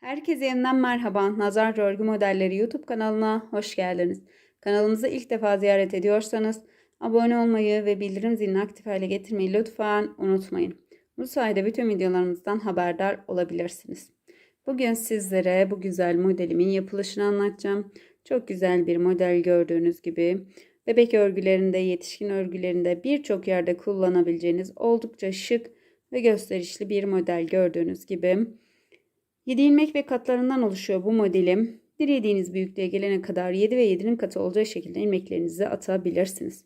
Herkese yeniden merhaba. Nazar Örgü Modelleri YouTube kanalına hoş geldiniz. Kanalımızı ilk defa ziyaret ediyorsanız abone olmayı ve bildirim zilini aktif hale getirmeyi lütfen unutmayın. Bu sayede bütün videolarımızdan haberdar olabilirsiniz. Bugün sizlere bu güzel modelimin yapılışını anlatacağım. Çok güzel bir model gördüğünüz gibi. Bebek örgülerinde, yetişkin örgülerinde birçok yerde kullanabileceğiniz oldukça şık ve gösterişli bir model gördüğünüz gibi. 7 ilmek ve katlarından oluşuyor bu modelim. Dilediğiniz büyüklüğe gelene kadar 7 ve 7'nin katı olacağı şekilde ilmeklerinizi atabilirsiniz.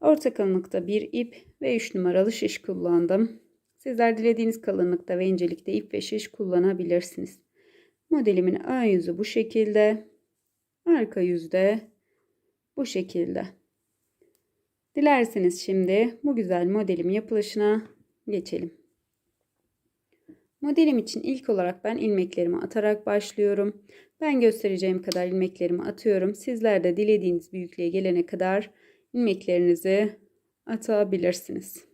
Orta kalınlıkta bir ip ve 3 numaralı şiş kullandım. Sizler dilediğiniz kalınlıkta ve incelikte ip ve şiş kullanabilirsiniz. Modelimin ön yüzü bu şekilde. Arka yüzde bu şekilde. Dilerseniz şimdi bu güzel modelim yapılışına geçelim. Modelim için ilk olarak ben ilmeklerimi atarak başlıyorum. Ben göstereceğim kadar ilmeklerimi atıyorum. Sizler de dilediğiniz büyüklüğe gelene kadar ilmeklerinizi atabilirsiniz.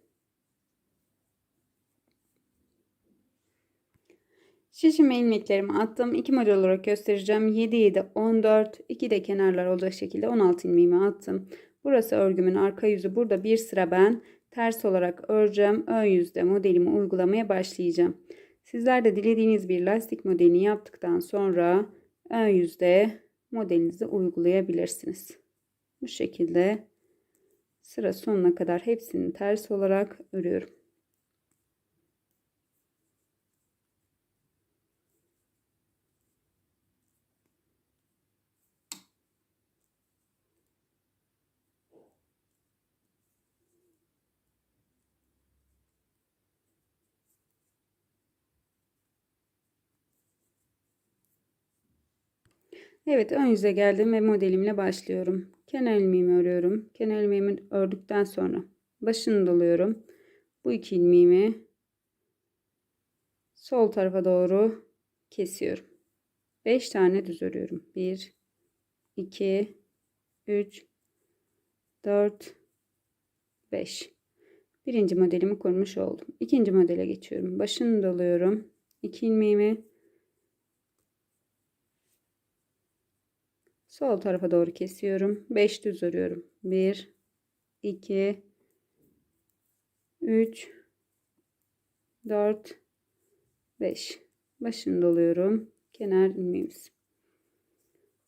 Şişime ilmeklerimi attım. 2 model olarak göstereceğim. 7 7 14 2 de kenarlar olacak şekilde 16 ilmeğimi attım. Burası örgümün arka yüzü. Burada bir sıra ben ters olarak öreceğim. Ön yüzde modelimi uygulamaya başlayacağım. Sizler de dilediğiniz bir lastik modelini yaptıktan sonra ön yüzde modelinizi uygulayabilirsiniz. Bu şekilde sıra sonuna kadar hepsini ters olarak örüyorum. Evet ön yüze geldim ve modelimle başlıyorum. Kenar ilmeğimi örüyorum. Kenar ilmeğimi ördükten sonra başını doluyorum. Bu iki ilmeğimi sol tarafa doğru kesiyorum. 5 tane düz örüyorum. 1 2 3 4 5 Birinci modelimi kurmuş oldum. İkinci modele geçiyorum. Başını doluyorum. 2 ilmeğimi Sol tarafa doğru kesiyorum. 5 düz örüyorum. 1 2 3 4 5 başını doluyorum. Kenar ilmeğimiz.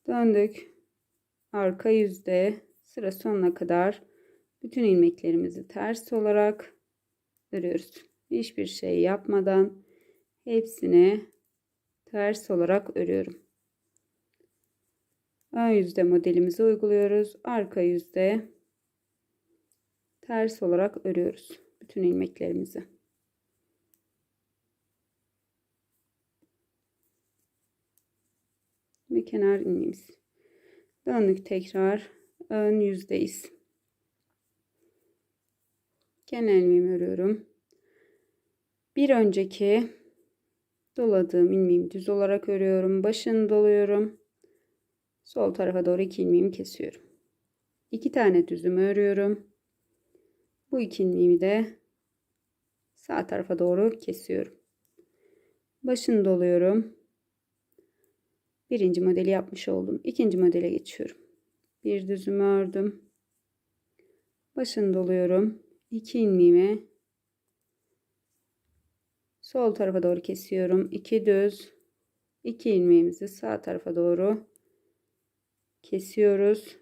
Döndük. Arka yüzde sıra sonuna kadar bütün ilmeklerimizi ters olarak örüyoruz. Hiçbir şey yapmadan hepsini ters olarak örüyorum. Ön yüzde modelimizi uyguluyoruz. Arka yüzde ters olarak örüyoruz bütün ilmeklerimizi. Ve kenar ilmeğimiz. Döndük tekrar ön yüzdeyiz. Kenar ilmeğimi örüyorum. Bir önceki doladığım ilmeğimi düz olarak örüyorum. Başını doluyorum. Sol tarafa doğru iki ilmeğimi kesiyorum. İki tane düzümü örüyorum. Bu iki ilmeğimi de sağ tarafa doğru kesiyorum. Başını doluyorum. Birinci modeli yapmış oldum. İkinci modele geçiyorum. Bir düzümü ördüm. Başını doluyorum. İki ilmeğimi sol tarafa doğru kesiyorum. İki düz. iki ilmeğimizi sağ tarafa doğru kesiyoruz.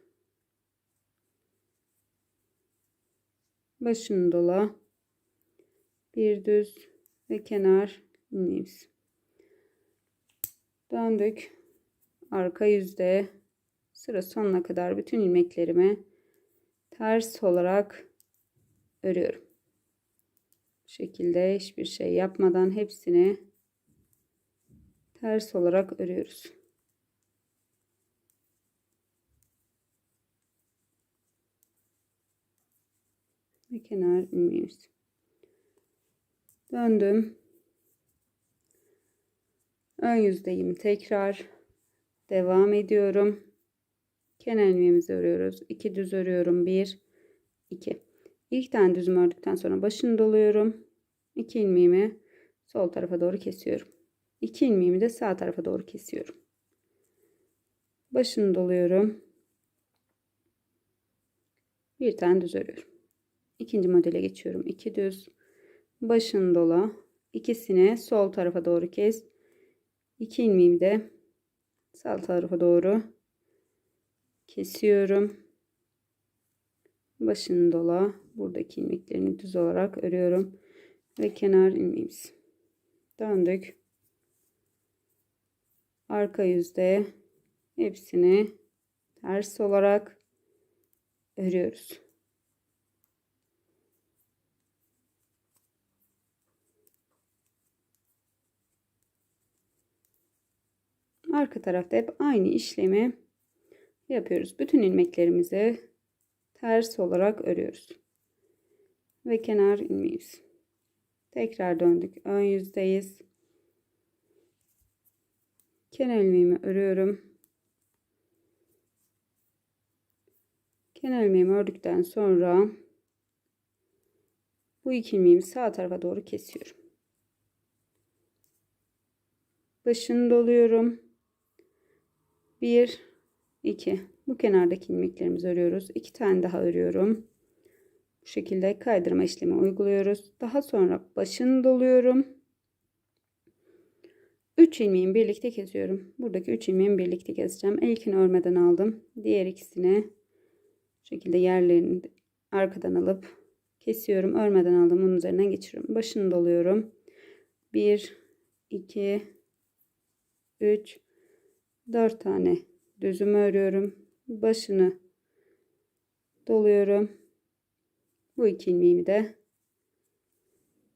Başını dola. Bir düz ve kenar ilmeğimiz. Döndük. Arka yüzde sıra sonuna kadar bütün ilmeklerimi ters olarak örüyorum. Bu şekilde hiçbir şey yapmadan hepsini ters olarak örüyoruz. Ve kenar ilmeğimiz. Döndüm. Ön yüzdeyim. Tekrar devam ediyorum. Kenar ilmeğimizi örüyoruz. 2 düz örüyorum. 1 2. İlk tane düzümü ördükten sonra başını doluyorum. 2 ilmeğimi sol tarafa doğru kesiyorum. 2 ilmeğimi de sağ tarafa doğru kesiyorum. Başını doluyorum. Bir tane düz örüyorum. İkinci modele geçiyorum. 2 düz. Başını dola. İkisini sol tarafa doğru kes. 2 ilmeğimi de sağ tarafa doğru kesiyorum. Başını dola. Buradaki ilmeklerini düz olarak örüyorum. Ve kenar ilmeğimiz. Döndük. Arka yüzde hepsini ters olarak örüyoruz. Arka tarafta hep aynı işlemi yapıyoruz. Bütün ilmeklerimizi ters olarak örüyoruz. Ve kenar ilmeğimiz. Tekrar döndük. Ön yüzdeyiz. Kenar ilmeğimi örüyorum. Kenar ilmeğimi ördükten sonra bu iki ilmeğimi sağ tarafa doğru kesiyorum. Başını doluyorum. 1 2 bu kenardaki ilmeklerimizi örüyoruz. 2 tane daha örüyorum. Bu şekilde kaydırma işlemi uyguluyoruz. Daha sonra başını doluyorum. 3 ilmeğimi birlikte kesiyorum. Buradaki 3 ilmeğimi birlikte keseceğim. İlkini örmeden aldım. Diğer ikisini bu şekilde yerlerini arkadan alıp kesiyorum. Örmeden aldım. Onun üzerinden geçiriyorum. Başını doluyorum. 1 2 3 4 tane düzümü örüyorum. Başını doluyorum. Bu iki ilmeğimi de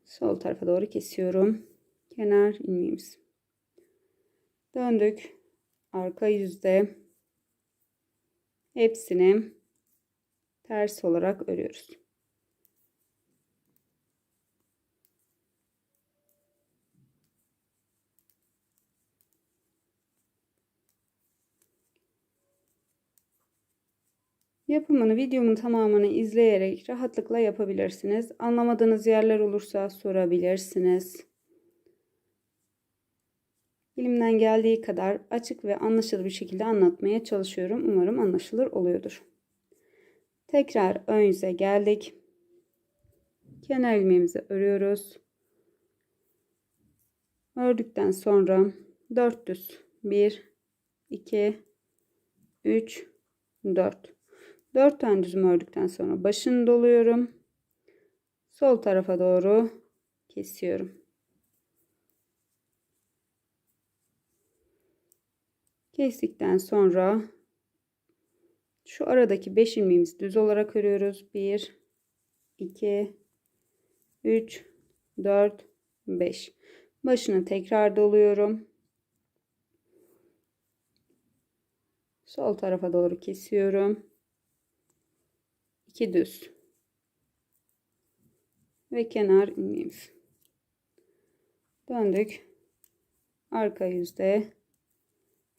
sol tarafa doğru kesiyorum. Kenar ilmeğimiz. Döndük. Arka yüzde hepsini ters olarak örüyoruz. Yapımını videomun tamamını izleyerek rahatlıkla yapabilirsiniz. Anlamadığınız yerler olursa sorabilirsiniz. Elimden geldiği kadar açık ve anlaşılır bir şekilde anlatmaya çalışıyorum. Umarım anlaşılır oluyordur. Tekrar ön yüze geldik. Kenar ilmeğimizi örüyoruz. Ördükten sonra 4 düz 1 2 3 4 4 tane düzüm ördükten sonra başını doluyorum. Sol tarafa doğru kesiyorum. Kestikten sonra şu aradaki 5 ilmeğimizi düz olarak örüyoruz. 1 2 3 4 5 başını tekrar doluyorum. Sol tarafa doğru kesiyorum. 2 düz ve kenar ilmeğimiz. Döndük. Arka yüzde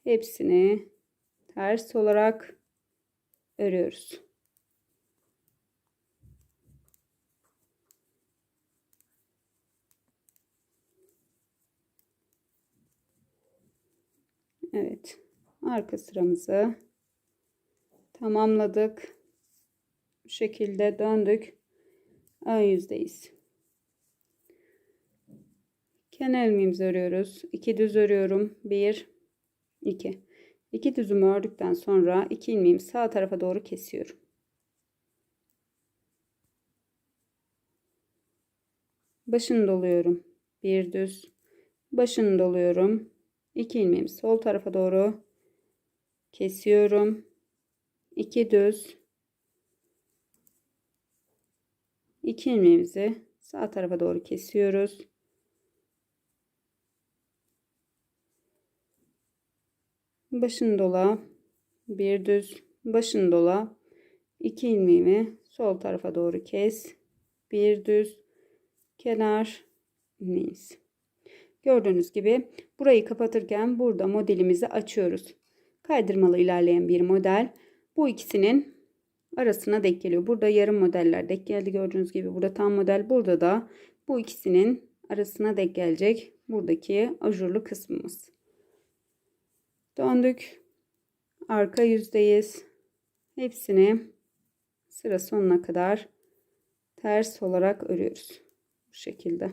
hepsini ters olarak örüyoruz. Evet. Arka sıramızı tamamladık. Bu şekilde döndük. Ön yüzdeyiz. Kenar ilmeğimizi örüyoruz. 2 düz örüyorum. 1 2 2 düzümü ördükten sonra 2 ilmeğimi sağ tarafa doğru kesiyorum. Başını doluyorum. Bir düz. Başını doluyorum. 2 ilmeğimi sol tarafa doğru kesiyorum. 2 düz. 2 ilmeğimizi sağ tarafa doğru kesiyoruz. Başını dola, bir düz, başını dola, 2 ilmeğimi sol tarafa doğru kes, bir düz, kenar ilmeğimiz. Gördüğünüz gibi burayı kapatırken burada modelimizi açıyoruz. Kaydırmalı ilerleyen bir model. Bu ikisinin arasına denk geliyor. Burada yarım modeller denk geldi gördüğünüz gibi. Burada tam model. Burada da bu ikisinin arasına denk gelecek buradaki ajurlu kısmımız. Döndük. Arka yüzdeyiz. Hepsini sıra sonuna kadar ters olarak örüyoruz. Bu şekilde.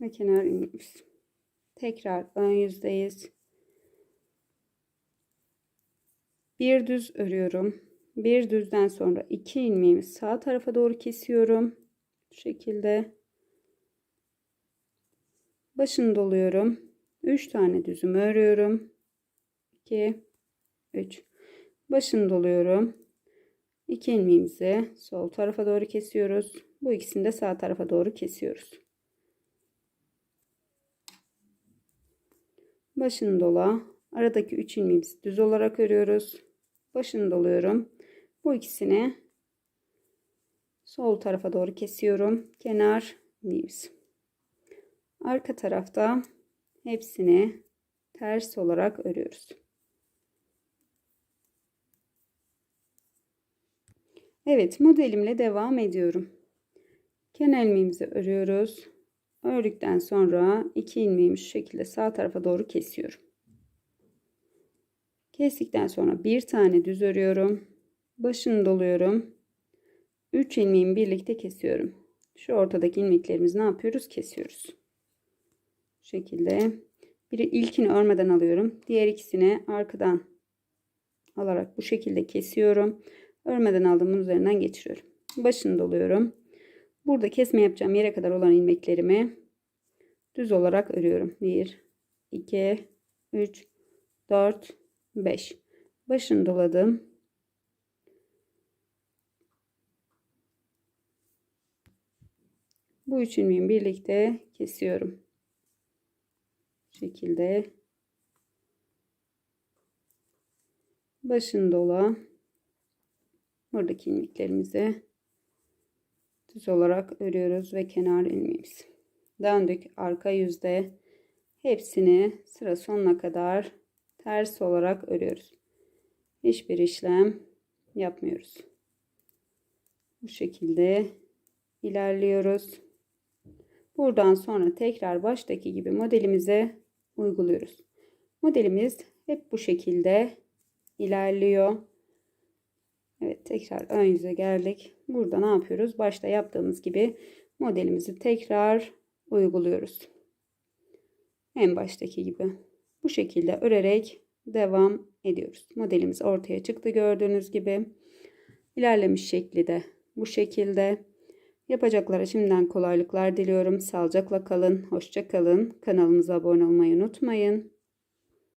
Ve kenar ilmeğimiz. Tekrar ön yüzdeyiz. Bir düz örüyorum. Bir düzden sonra iki ilmeğimi sağ tarafa doğru kesiyorum. Bu şekilde. Başını doluyorum. 3 tane düzümü örüyorum. 2 3 Başını doluyorum. 2 ilmeğimizi sol tarafa doğru kesiyoruz. Bu ikisini de sağ tarafa doğru kesiyoruz. Başını dola. Aradaki 3 ilmeğimizi düz olarak örüyoruz. Başını doluyorum. Bu ikisini sol tarafa doğru kesiyorum. Kenar ilmeğimiz. Arka tarafta hepsini ters olarak örüyoruz. Evet modelimle devam ediyorum. Kenar ilmeğimizi örüyoruz. Ördükten sonra iki ilmeğimi şu şekilde sağ tarafa doğru kesiyorum. Kestikten sonra bir tane düz örüyorum. Başını doluyorum. 3 ilmeğimi birlikte kesiyorum. Şu ortadaki ilmeklerimizi ne yapıyoruz? Kesiyoruz. Bu şekilde. Biri ilkini örmeden alıyorum. Diğer ikisini arkadan alarak bu şekilde kesiyorum. Örmeden aldığımın üzerinden geçiriyorum. Başını doluyorum. Burada kesme yapacağım yere kadar olan ilmeklerimi düz olarak örüyorum. 1, 2, 3, 4, 5. Başını doladım. Bu üç ilmeği birlikte kesiyorum. Bu şekilde başını dola. Buradaki ilmeklerimizi düz olarak örüyoruz ve kenar ilmeğimiz. Döndük arka yüzde hepsini sıra sonuna kadar ters olarak örüyoruz. Hiçbir işlem yapmıyoruz. Bu şekilde ilerliyoruz. Buradan sonra tekrar baştaki gibi modelimize uyguluyoruz. Modelimiz hep bu şekilde ilerliyor. Evet tekrar ön yüze geldik. Burada ne yapıyoruz? Başta yaptığımız gibi modelimizi tekrar uyguluyoruz. En baştaki gibi. Bu şekilde örerek devam ediyoruz. Modelimiz ortaya çıktı gördüğünüz gibi. İlerlemiş şekli de bu şekilde. Yapacaklara şimdiden kolaylıklar diliyorum. Sağlıcakla kalın, hoşça kalın. Kanalımıza abone olmayı unutmayın.